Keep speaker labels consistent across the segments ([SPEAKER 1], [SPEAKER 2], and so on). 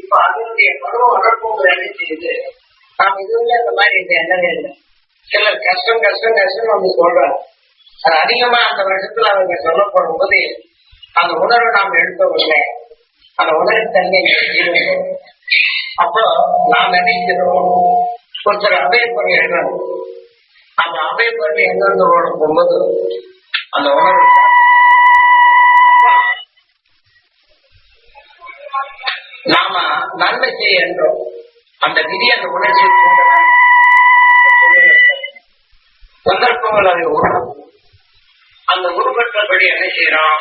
[SPEAKER 1] இப்ப அதனுடைய பருவம் வளர்ப்பு என்ன செய்யுது? நாம் இதுவுமே அந்த மாதிரி இந்த எண்ணமே இல்லை. சிலர் கஷ்டம் கஷ்டம் கஷ்டம் வந்து சொல்றாங்க. அது அதிகமா அந்த வருஷத்துல அவங்க சொல்லப்படும் போது அந்த உணர்வை நாம் எடுக்கவில்லை. அந்த உணர்வு தன்மை அப்போ நாம் நினைக்கிறோம் ஒருத்தர் அபய பண்ணி எழுதுறாங்க. அந்த அபய பண்ணி எங்கிருந்து போகும்போது அந்த உணர்வு நாம நன்மை செய்ய என்றோம். அந்த விதி அந்த உணர்ச்சி சந்தர்ப்பங்கள் அதை உருவாக்கும் அந்த உருவற்றபடி என்ன செய்யறோம்?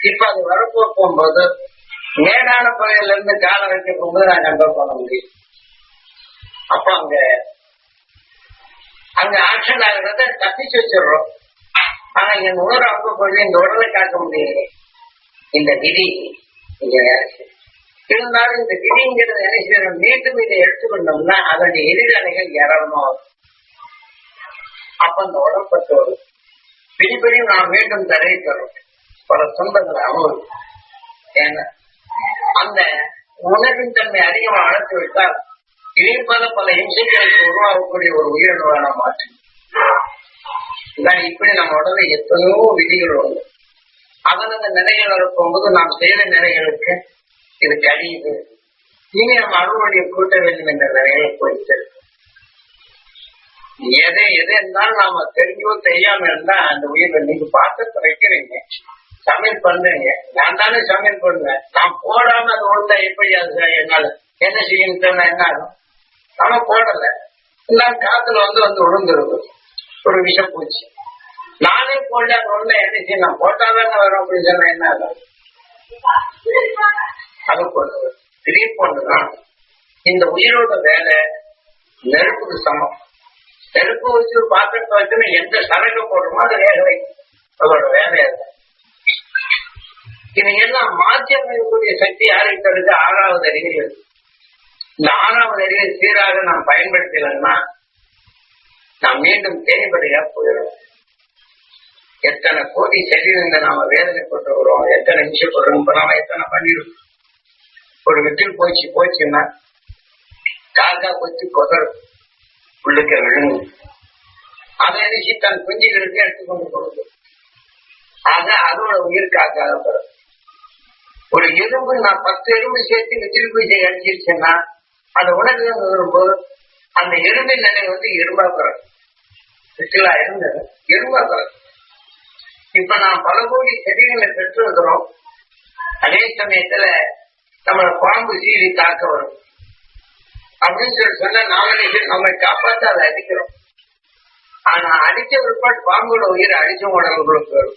[SPEAKER 1] இப்ப அது வரப்போ போகும்போது மேலான பகுதியில இருந்து கால வைக்க போகும்போது நான் கண்ட்ரோல் பண்ண முடியும். அப்ப அங்க அங்க ஆக்ஷன் ஆகுறத தப்பிச்சு வச்சிடுறோம். ஆனா இங்க உணர்வு அப்ப போய் இந்த உடலை காக்க முடியல இந்த விதி இங்க வேலை செய்யும் இருந்தாலும் இந்த விதிங்கிறது என்ன செய்யணும் மீண்டும் இதை எடுத்துக்கொண்டோம்னா அதனுடைய எதிரணிகள் ஏராளமா அப்ப அந்த உடம்பத்தோடு பிடிப்படி நாம் மீண்டும் தடை பெறும். பல துன்பங்கள் அனுபவம் ஏன்னா அந்த உணர்வின் தன்மை அதிகமா அழைத்து விட்டால் இழிப்பத பல இம்சைகளுக்கு உருவாகக்கூடிய ஒரு உயிரினவான மாற்றம் இதான் இப்படி நம்ம உடனே எத்தனையோ விதிகள் உண்டு. அதனது நிலைகள் வரப்போகும்போது நாம் செய்த நிலைகளுக்கு இது கழிவு இனி நம்ம அறுவடையை கூட்ட வேண்டும் என்ற நிலையை போயிட்டு எதை எது இருந்தாலும் நாம தெரிஞ்சோ தெரியாம இருந்தா அந்த உயிரை நீங்க பாத்திரத்தை வைக்கிறீங்க. சமையல் பண்றீங்க. நான் தானே சமையல் பண்ணுவேன். நான் போடாம அது ஒழுங்கா எப்படி அது என்னால? என்ன செய்யணும் என்ன ஆகும்? நம்ம போடல. எல்லாம் காத்துல வந்து வந்து விழுந்துருது ஒரு விஷம் போச்சு. நானே போடல அது ஒண்ணு என்ன செய்யணும் நான் போட்டாதானே வரும் அப்படின்னு சொன்னா என்ன ஆகும்? அது போடுறது இதே போன்றுதான் இந்த உயிரோட வேலை நெருப்புக்கு சமம். நெருப்பு வச்சு ஒரு பாத்திரத்தை வச்சுன்னு எந்த சரக்கு போடுறோமோ அந்த வேக வைக்கும் அதோட வேலையா இருக்கும் இது எல்லாம் மாற்றி அமைக்கக்கூடிய சக்தி யாருக்கு இருக்கு? ஆறாவது அறிவு இந்த ஆறாவது அறிவை சீராக நாம் பயன்படுத்தலன்னா நாம் மீண்டும் தேவைப்படையா போயிடும் எத்தனை கோடி சரீரங்களை நாம வேதனைப்பட்டு வரோம் எத்தனை நிமிஷப்படுறோம் இப்ப நாம எத்தனை பண்ணிடும் ஒரு விட்டில் போச்சு போச்சுன்னா காக்கா கொச்சு கொதர் உள்ளுக்க விழுங்கும். அதை நினைச்சு தன் குஞ்சுகளுக்கு எடுத்துக்கொண்டு போகுது ஆக அதோட உயிர் காக்காக பிறகு ஒரு எறும்பு நான் பத்து எறும்பு சேர்த்து நெற்றில் பூஜை அடிச்சிருச்சேன்னா அந்த உணர்வு வரும்போது அந்த எறும்பின் நிலை வந்து எறும்பா பிறகு விட்டிலா இருந்தது எறும்பா பிறகு இப்ப நான் பல கோடி செடிகளை பெற்று பெற்றிருக்கிறோம் அதே சமயத்துல நம்மளை பாம்பு சீறி தாக்க வரும். அப்படின்னு சொல்லி சொன்னா நாமளே நம்மை காப்பாற்ற அதை அடிக்கிறோம். ஆனா அடிச்ச பிற்பாடு பாம்போட உயிர் அடிச்ச உடம்புகளுக்கு வரும்.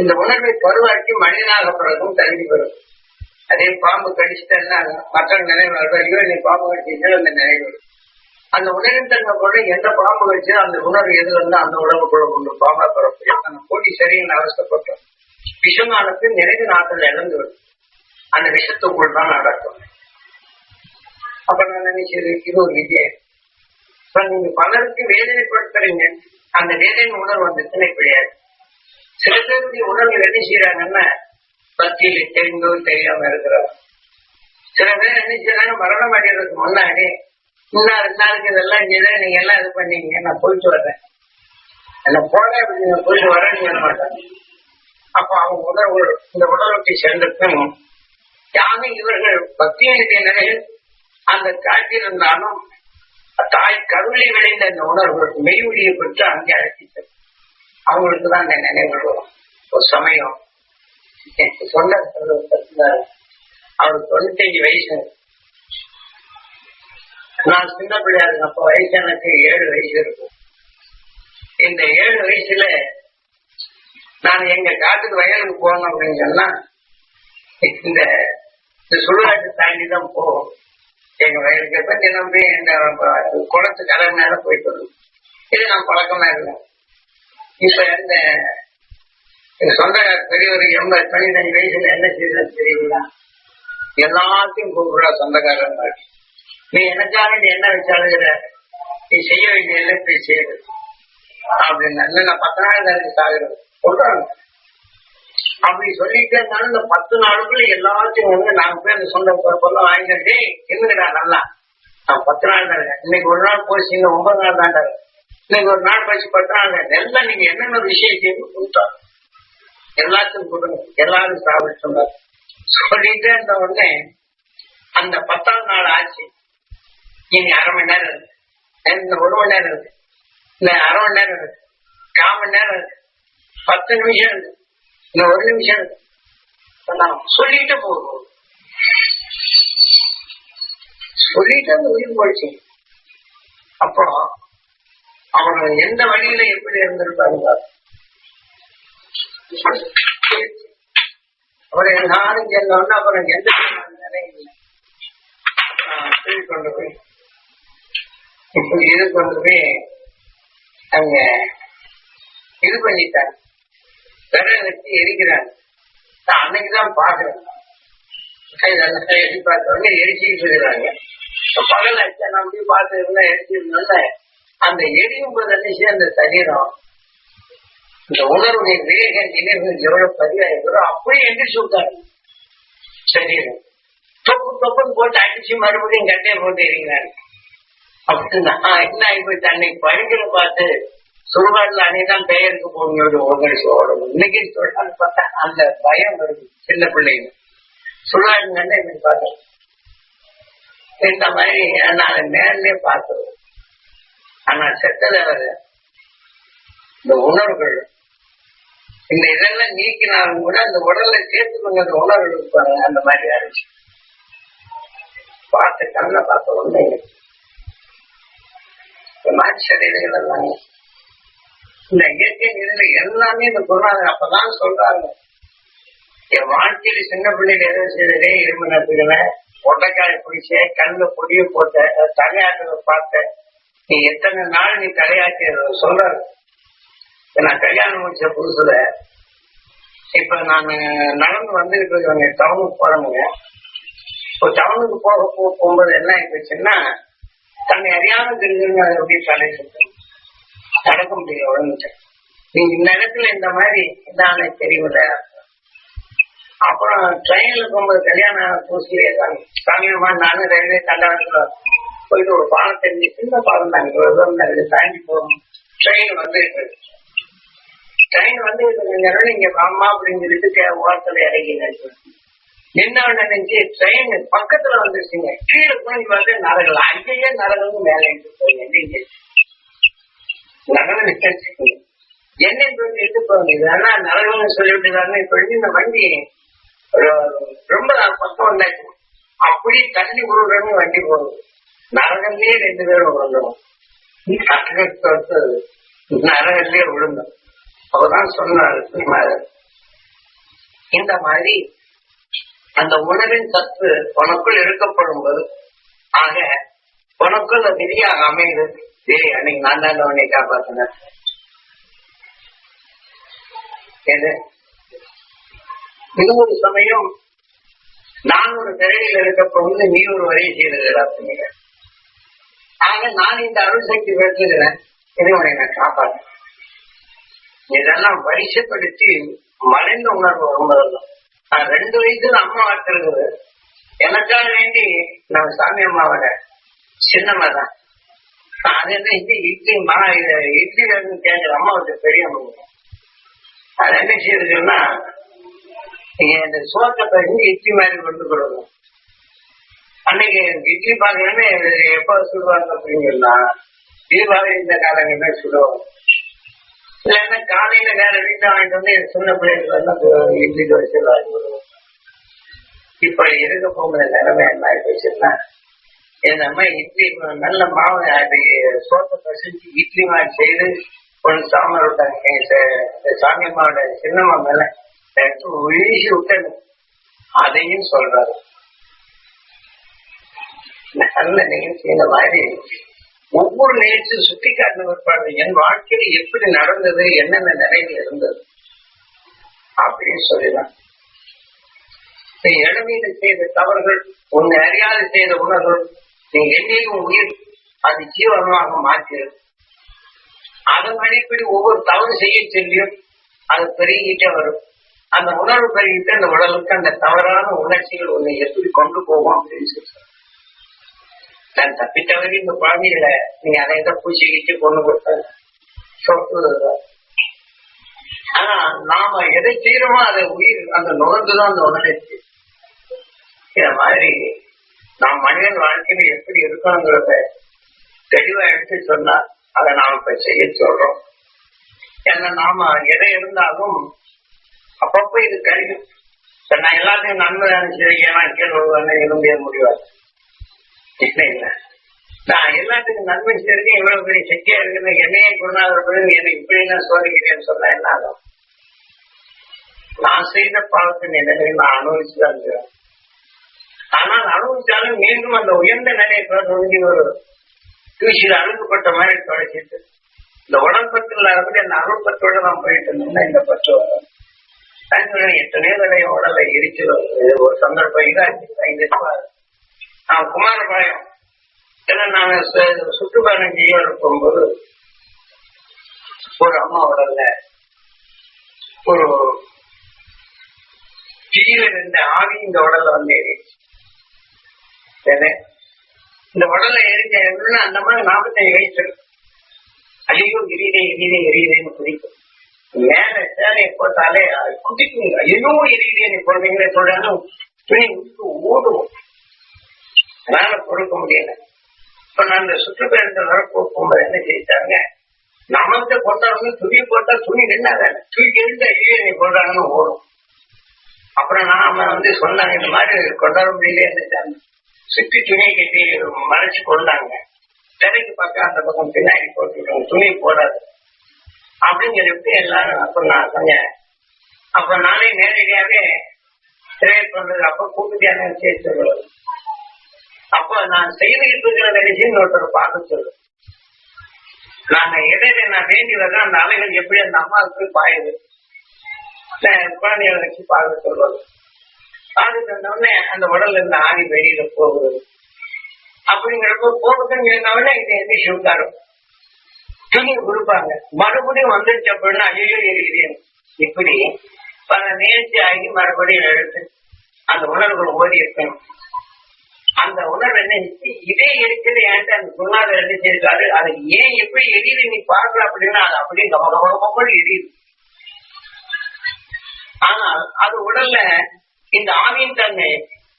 [SPEAKER 1] இந்த உணர்வை பருவாக்கி மனிதனாக பிறகும் தள்ளி வரும் அதே பாம்பு கடிச்சிட்டா மக்கள் நினைவு வருது ஐயோ நீ பாம்பு கடிச்சிட்டு அந்த நினைவு வரும். அந்த உணர்வின் தன்மை கூட எந்த பாம்பு கடிச்சோ அந்த உணர்வு எது வந்து அந்த உணவுக்குள்ள கொண்டு பாம்பா பிறப்பு அந்த போட்டி சரியான அவஸ்தப்பட்டோம். விஷமானது நிறைவு நாட்கள் இழந்து வரும் அந்த விஷத்துக்குள் தான் நடக்கும் அப்ப நான் நினைச்சது இது ஒரு விஜயம். நீங்க பலருக்கு வேதனைப்படுத்துறீங்க அந்த வேதனை உணர்வு வந்துச்சுன்னா கிடையாது சில பேருடைய உணர்வு என்ன செய்யறாங்கன்னா பத்தியில தெரிந்தோ தெரியாம இருக்கிறோம் சில பேர் என்ன செய்யறாங்க மரணம் அடைகிறதுக்கு முன்னாடி இன்னும் நாளுக்கு இதெல்லாம் செய்த நீங்க எல்லாம் இது பண்ணீங்க நான் போயிட்டு வர்றேன். என்ன போல அப்படி நீங்க போயிட்டு வர நீங்க மாட்டாங்க. அப்ப அவங்க உணர்வு இந்த உடலொட்டி சென்றதும் யாரும் இவர்கள் பக்தியினுடைய அந்த காட்டியிருந்தாலும் தாய் கருளை விளைந்த அந்த உணர்வு மெய்வழியை பெற்று அங்கே அழைச்சிட்டது அவங்களுக்கு தான் அந்த நினைவுகள் வரும். ஒரு சமயம் சொன்ன அவருக்கு தொண்ணூத்தஞ்சு வயசு. நான் சின்ன பிள்ளையா இருக்கேன் அப்ப வயசு எனக்கு ஏழு வயசு இருக்கும். இந்த ஏழு வயசுல நான் எங்க காட்டுக்கு வயலுக்கு போகணும் அப்படின்னு சொன்னா இந்த சுடுகாட்டு தாண்டி தான் போவோம் எங்க வயலுக்கு எப்ப தினம்பி குளத்து கலர் மேல போயிட்டு வரும். இது நான் பழக்கமா இல்லை. இப்ப இந்த சொந்தக்கார பெரியவர் எண்பது பன்னிரெண்டு வயசுல என்ன செய்யறது தெரியுங்களா? எல்லாத்தையும் கூப்பிடுறா சொந்தக்காரன் நீ எனக்காக நீ என்ன வச்சாலுங்கிற நீ செய்ய வேண்டிய இல்லை போய் செய்யறது அப்படின்னு நான் பத்து நாள் கழிச்சு சாகுறது சொல்றாங்க. அப்படி சொல்லிட்டே இருந்தாலும் இந்த பத்து நாளுக்குள்ள எல்லாத்தையும் வந்து நாங்க போய் அந்த சொந்த பொறுப்பெல்லாம் வாங்கிட்டு இருந்துடா நல்லா? நான் பத்து நாள் தாங்க இன்னைக்கு ஒரு நாள் போச்சு இன்னும் ஒன்பது நாள் தாண்டாரு இன்னைக்கு ஒரு நாள் போச்சு பத்து நாள் எல்லாம் நீங்க என்னென்ன விஷயத்தையும் கொடுத்தாரு எல்லாத்தையும் எல்லாத்துக்கும் கொடுங்க. எல்லாரும் சாப்பிட்டு சொன்னார். சொல்லிட்டே இருந்த உடனே அந்த பத்தாம் நாள் ஆச்சு. இனி அரை மணி நேரம் இருக்கு. இந்த ஒரு மணி நேரம் இருக்கு. இந்த அரை மணி நேரம் இருக்கு. கால் மணி நேரம் இருக்கு. பத்து நிமிஷம் இருக்கு. இந்த ஒரு நிமிஷம் சொல்லிட்டு போகும். சொல்லிட்டு அந்த உயிர் போயிடுச்சு அப்புறம் அவங்க எந்த வழியில எப்படி இருந்திருப்பாங்க அப்புறம் எல்லாரும் சேர்ந்தோன்னா அப்புறம் எந்த கொண்டு போய் இப்படி இது கொண்டு போய் அங்க இது பண்ணிட்டாங்க. விரல வச்சு எரிக்கிறாங்க. அன்னைக்குதான் பாக்குறேன் இதெல்லாம் எரி பார்த்தவங்க எரிச்சிட்டு இருக்கிறாங்க. பகல் ஆச்சு நான் பார்த்து இருந்தா எரிச்சிருந்தோம்ல அந்த எரியும் போது என்ன அந்த சரீரம். இந்த உணர்வுடைய வேக நினைவு எவ்வளவு பதிவாயிருக்கிறோ அப்படியே எந்திரிச்சு விட்டாங்க. சரீரம். தொப்பு தொப்புன்னு போட்டு அடிச்சு மறுபடியும் கட்டையை போட்டு எரிங்கிறாங்க அப்படின்னா என்ன போய் தண்ணி படிக்கிற பார்த்து சுடுகாடுல அன்னைதான் பெயருக்கு போகணும் உங்களுக்கு ஓடணும் இன்னைக்கு சொல்றான்னு பார்த்தா அந்த பயம் வருது சின்ன பிள்ளைங்க. சுடுகாடு கண்டே இன்னைக்கு பார்த்தேன் இந்த மாதிரி நான் நேரிலே பார்த்தது. ஆனா செத்தத இந்த உணர்வுகள். இந்த இதெல்லாம் நீக்கினாலும் கூட அந்த உடல்ல சேர்த்து கொண்ட அந்த உணர்வுகள் இருப்பாங்க அந்த மாதிரி ஆயிடுச்சு. பார்த்து கண்ணை பார்த்த உடனே இந்த மாதிரி சரீரங்கள் எல்லாம் இந்த இயற்கை நிலையில எல்லாமே இந்த குருநாதர் அப்பதான் சொல்றாங்க என் வாழ்க்கையில சின்ன பிள்ளைங்க எதோ செய்ததே இரும்பு நட்டுக்கிறேன் கொட்டைக்காய பிடிச்ச கண்ணு பொடிய போட்ட தலையாட்டுறத பார்த்த. நீ எத்தனை நாள் நீ தலையாட்டி சொல்றாரு. நான் கல்யாணம் முடிச்ச புதுசுல இப்ப நான் நடந்து வந்துகிட்டு இருக்கவங்க டவுனுக்கு போறவங்க இப்போ டவுனுக்கு போக போகும்போது என்ன ஆயிடுச்சுன்னா தன்னை அறியாமல் தெரிஞ்சுன்னு அப்படின்னு தலை சொல்றேன் நடக்க முடியல உடம்புட்டு நீங்க இந்த இடத்துல இந்த மாதிரி இதான தெரியல அப்புறம் ட்ரெயின்ல போகும்போது கல்யாண புதுசுலயே தான் சாமியமா நானும் ரயில்வே தண்டவாளத்துல போயிட்டு ஒரு பாலம் தெரிஞ்சு சின்ன பாலம் தான். இவ்வளவு இருக்கு தாண்டி போகணும் ட்ரெயின் வந்து ட்ரெயின் வந்து இங்க அம்மா அப்படின்னு சொல்லிட்டு கே- ஓரத்துல இறங்கினாச்சு என்ன நினைச்சு ட்ரெயின் பக்கத்துல வந்துருச்சுங்க. கீழே போய் வந்து நரகல அங்கேயே நரகம் மேலே எங்க நகரம் நினைச்சு என்ன சொல்லி எட்டு ஆனா நரகம்னு சொல்லிவிட்டு சொல்லி இந்த வண்டி ரொம்ப பக்கம் வந்தாச்சு. அப்படி தள்ளி விடுறன்னு வண்டி போகுது நரகம்லயே ரெண்டு பேரும் விழுந்தோம் நரகத்திலே விழுந்தோம். அவர்தான் சொன்னார் இந்த மாதிரி அந்த உணவின் சத்து உனக்குள் இருக்கப்படும் போது ஆக உனக்குள் அது விதியாக அமைகிறது. சரி அன்னைக்கு நான் தான் உன்னை காப்பாத்தினேன். எது இது ஒரு சமயம் நான் ஒரு திரையில் இருக்கப்போது நீ ஒரு வரையை செய்ததுடா சொன்னீங்க ஆக நான் இந்த அருள் சக்தி பெற்றுகிறேன் உன்னை நான் காப்பாற்றேன் இதெல்லாம் வரிசைப்படுத்தி மறைந்த உணர்வு வரும்போதெல்லாம் நான் ரெண்டு வயசுல அம்மா வளர்த்துருக்குது. எனக்காக வேண்டி நம்ம சாமி அம்மாவோட சின்னம்மா தான் அது என்ன இட்லி இட்லி மா இட்லி வேணும்னு கேட்கிற அம்மா வந்து பெரிய அம்மா அது என்ன செய்யுதுன்னா நீங்க இந்த சோத்தை பறிஞ்சு இட்லி மாதிரி கொண்டு போடுவோம் அன்னைக்கு இட்லி பாக்கணுமே எப்ப சுடுவாங்க அப்படின்னா தீபாவளி இந்த காலங்கள்ல சுடுவாங்க. இல்லைன்னா காலையில வேற வீட்டை வாங்கிட்டு வந்து சின்ன பிள்ளைகளுக்கு வந்து இட்லி தோசை வாங்கி கொடுவோம். இப்ப இருக்க போகிற நிலைமை என்ன ஆயிடுச்சுன்னா என் அம்மா இட்லி நல்ல மாவு அது சோத்தை பசிச்சு இட்லி மாதிரி செய்து கொஞ்சம் சாமர் விட்டாங்க சாமி அம்மாவோட சின்னம்மா மேல எடுத்து வீசி விட்டது அதையும் சொல்றாரு. நல்ல நிகழ்ச்சி இந்த மாதிரி ஒவ்வொரு நிகழ்ச்சியும் சுட்டி காட்டின பிற்பாடு என் வாழ்க்கையில எப்படி நடந்தது என்னென்ன நிலையில இருந்தது? அப்படின்னு சொல்லலாம் நீ செய்த தவறுகள் உன்னை அறியாது செய்த உணர்வுகள் நீ என்னையும் உயிர் அது ஜீவனமாக மாற்றியது அதன் அடிப்படை ஒவ்வொரு தவறு செய்ய செல்லியும் அது பெருகிட்டே வரும். அந்த உணர்வு பெருகிட்டு அந்த உடலுக்கு அந்த தவறான உணர்ச்சிகள் உன்னை எப்படி கொண்டு போகும் அப்படின்னு சொல்லி சொல்றாரு. நான் தப்பித்தவரை இந்த குழந்தைகளை நீங்க அதை இதை பூச்சிக்கிட்டு கொண்டு கொடுத்த சொத்து ஆனா நாம எதை செய்யறோமோ அதை உயிர் அந்த நுகர்ந்துதான் அந்த உணர்ச்சி இந்த மாதிரி நாம் மனிதன் வாழ்க்கையில எப்படி இருக்கணுங்கிறத தெளிவா எடுத்து சொன்னா அதை நாம இப்ப செய்ய சொல்றோம். ஏன்னா நாம எதை இருந்தாலும் அப்பப்ப இது கழிவு. நான் எல்லாத்தையும் நன்மை நினைச்சிருக்கேன் நான் கேள்வி இருந்தே முடியாது. இல்லை இல்ல. நான் எல்லாத்துக்கும் நன்மை செய்யறது இவ்வளவு பெரிய சக்தியா இருக்குது என்னையே குருநாதர் என்னை இப்படி நான் சோதிக்கிறேன்னு சொன்னா என்ன ஆகும் நான் செய்த பாவத்தின் நிலையை நான் அனுபவிச்சுதான் இருக்கிறேன் ஆனால் அனுபவித்தாலும் மீண்டும் அந்த உயர்ந்த நிலையை தொடங்கி ஒரு தூசியில் அழுகப்பட்ட மாதிரி தொடச்சிட்டு இந்த உடம்பத்தில் இருந்து அந்த அருள்பத்தோட நான் போயிட்டு இருந்தோம்னா இந்த பற்று வரும் எத்தனையோ தடவை உடலை எரிச்சல் ஒரு சந்தர்ப்பம் இதாச்சு ஐந்து நான் குமாரபாளையம் ஏன்னா நான் சுற்றுப்பயணம் செய்ய இருக்கும்போது ஒரு அம்மா உடல்ல ஒரு தீயில இருந்த ஆவி இந்த உடல்ல வந்து ஏறிச்சு இந்த உடல்ல எரிஞ்ச எண்ணெய் அந்த மாதிரி நாற்பத்தஞ்சு வயசு இருக்கு. ஐயோ எரியுதே எரியுதே எரியுதேன்னு குதிக்கும். மேல சேலையை போட்டாலே அது குதிக்கும். ஐயோ எரியுதேன்னு குழந்தைங்களே சொல்றாலும் துணி விட்டு ஓடுவோம். அதனால கொடுக்க முடியல. இப்ப நான் இந்த சுற்றுப்பயணத்தை வரப்போ போகும்போது என்ன செய்தாங்க நமக்கு கொண்டாடுங்க துணி போட்டா துணி நின்னாங்க தூக்கி எழுந்த ஐயோ நீ போடுறாங்கன்னு ஓடும். அப்புறம் நாம வந்து சொன்னாங்க இந்த மாதிரி கொண்டாட முடியல என்ன சுத்தி துணி கட்டி மறைச்சு கொண்டாங்க. திரைக்கு பக்கம் அந்த பக்கம் பின்னாடி போட்டுக்கிட்டோம் துணி போடாது. அப்படின்னு எல்லாரும் அப்ப நான் சொன்னேன். அப்ப நானே நேரடியாவே திரையட் பண்றது அப்ப கூட்டுத்தியான விஷயம் சொல்லுவது அப்ப நான் செய்துகிட்டு இருக்கிற நிகழ்ச்சின்னு ஒருத்தர் பார்க்க சொல்லுவேன் நாங்க இடையில நான் வேண்டி வர்றேன் அந்த அலைகள் எப்படி அந்த அம்மாவுக்கு பாயுது. குழந்தைகளை வச்சு பார்க்க சொல்றது பார்த்துட்டு வந்த உடனே அந்த உடல்ல இருந்து ஆவி வெளியில போகுது. அப்படிங்கிறப்போ போகுதுன்னு சொன்ன இதை உட்காரும் துணி கொடுப்பாங்க மறுபடியும் வந்துருச்சு அப்படின்னா ஐயோ எரியுது இப்படி பல நேர்ச்சி ஆகி மறுபடியும் எடுத்து அந்த உணர்வுகள் ஓடி இருக்கணும். அந்த உணர்வு என்ன இருந்துச்சு? இதே இருக்குது என்கிட்ட அந்த குருநாதர் என்ன செய்யிருக்காரு அது ஏன் எப்படி எரியுது நீ பார்க்கல அப்படின்னா அது அப்படியே கம கம எரியுது. ஆனால் அது உடல்ல இந்த ஆவியின் தன்மை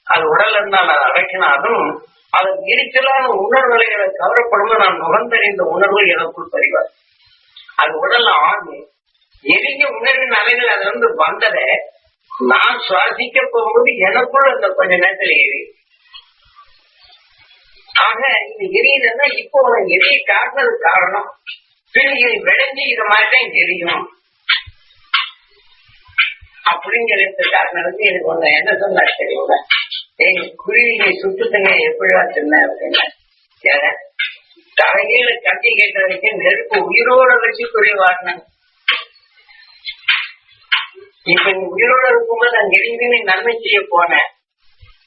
[SPEAKER 1] அது உடல்ல இருந்தால் அதை அடக்கினாலும் அதன் எரிச்சலான உணர்வுகளை எனக்கு கவரப்படும் நான் நுகர்ந்தறிந்த உணர்வு எனக்குள் தெரிவார் அது உடல்ல ஆண் எரிஞ்ச உணர்வின் அலைகள் அதுல இருந்து வந்தத நான் சுவாசிக்க போகும்போது எனக்குள் அந்த கொஞ்ச நேரத்துல எரி ஆக இது எரியுதுன்னா இப்போ எரிய காரணது காரணம். பின் இது விளைஞ்சு இதை மாதிரி தான் எரியும். அப்படிங்கிறதுக்காக நடந்து எனக்கு ஒண்ணு என்ன சொன்னா தெரியுமா? எங்க குருவியை சுட்டுத்துங்க எப்படியா சொன்ன அப்படின்னா தலையில கட்டி கேட்ட வரைக்கும் நெருப்பு உயிரோட வச்சு குருவி வாடினாங்க. இப்ப நீ உயிரோட இருக்கும்போது அங்க இருந்து நன்மை செய்ய போனேன்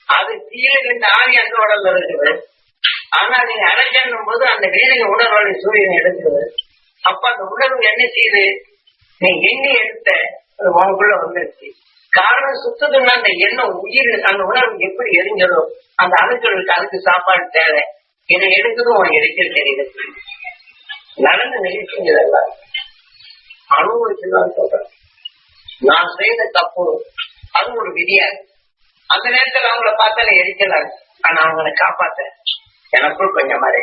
[SPEAKER 1] அது கீழே ரெண்டு ஆவி அந்த உடம்பு இருக்குது ஆனா நீங்க அடைச்சன்னும் போது அந்த வேதனை உணர்வோட சூரியன் எடுக்குது அப்ப அந்த உணர்வு என்ன செய்யுது? நீ எண்ணி எடுத்த அது உனக்குள்ள வந்துருச்சு. காரணம் சுத்ததுன்னா அந்த எண்ணம் உயிர் அந்த உணர்வு எப்படி எரிஞ்சதோ அந்த அணுக்களுக்கு அதுக்கு சாப்பாடு தேவை. இதை எடுத்ததும் உனக்கு எரிச்சல் தெரியுது நடந்த நிகழ்ச்சி இதெல்லாம் அனுபவிச்சுதான் சொல்றேன். நான் செய்த தப்பு அது ஒரு விதியா இருக்கு. அந்த நேரத்துல அவங்கள பார்த்தாலே எரிச்சலாங்க ஆனா அவங்கள காப்பாத்த எனக்குள் கொஞ்சம் மாதிரி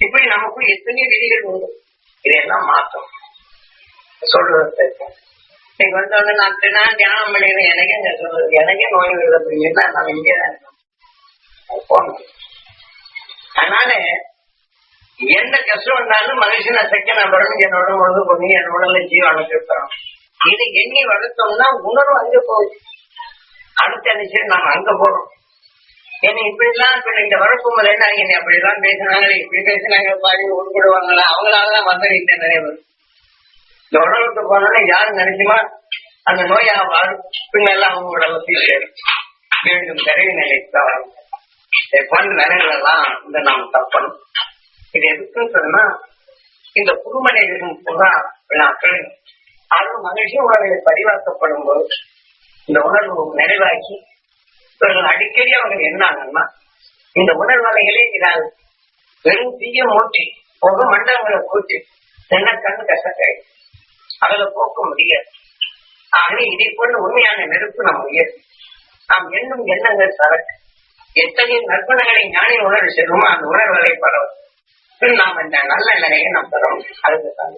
[SPEAKER 1] இப்படி நமக்கும் எத்தனையோ விதிகள் உண்டு. இதையெல்லாம் மாத்தோம் சொல்றது நீங்க வந்து வந்து நான் தினம் தியானம் பண்ணிடுவேன் எனக்கே இங்க சொல்றது எனக்கே நோய் வருது. அப்படின்னா நான் இங்கே தான் இருக்கேன் போகணும் அதனால எந்த கஷ்டம் வந்தாலும் மனுஷன் செக்க நபரும் என்னோட உணவு பண்ணி என் உடல்ல ஜீவ அனுப்பிடுறோம் இது எண்ணி வளர்த்தோம்னா உணர்வு அங்க போகுது. அடுத்த நிச்சயம் நாம அங்க போறோம். என்ன இப்படிலாம் இப்ப இந்த வரப்பு முதல்ல என்ன என்னை அப்படி எல்லாம் பேசினாங்க இப்படி பேசினாங்க பாதி உட்படுவாங்களா அவங்களாலதான் வந்தறிந்த நிறைய பேர். இந்த உடலுக்கு போனோம்னா யார் நினைக்குமா? அந்த நோயா வாழும் பின்னெல்லாம் அவங்க உடம்பு சேரும் மீண்டும் பிறவி நிலைக்கு தான் நிலைகளெல்லாம் போன்ற இந்த நாம் தப்பணும். இது எதுக்குன்னு சொன்னா இந்த புதுமனைகளும் புறா விழாக்கள் அது மகிழ்ச்சி உணர்வை பதிவாக்கப்படும் போது இந்த உணர்வு நிறைவாக்கி இவர்கள் அடிக்கடி அவர்கள் என்னாங்கன்னா இந்த உணர்வலைகளே இதால் வெறும் தீய மூச்சு புக மண்டலங்களை கூட்டி என்ன கண்ணு கஷ்டத்தை அதுல போக்க முடியாது. ஆகவே இதை போன்ற உண்மையான நெருப்பு நம் உயர். நாம் எண்ணும் எண்ணங்கள் சரக்கு எத்தகைய நற்பணங்களை ஞானி உணர்வு செல்வோமோ அந்த உணர்வுகளை பரவும் நாம் இந்த நல்ல நிலையை நாம் பெறோம் அதுக்கு தான்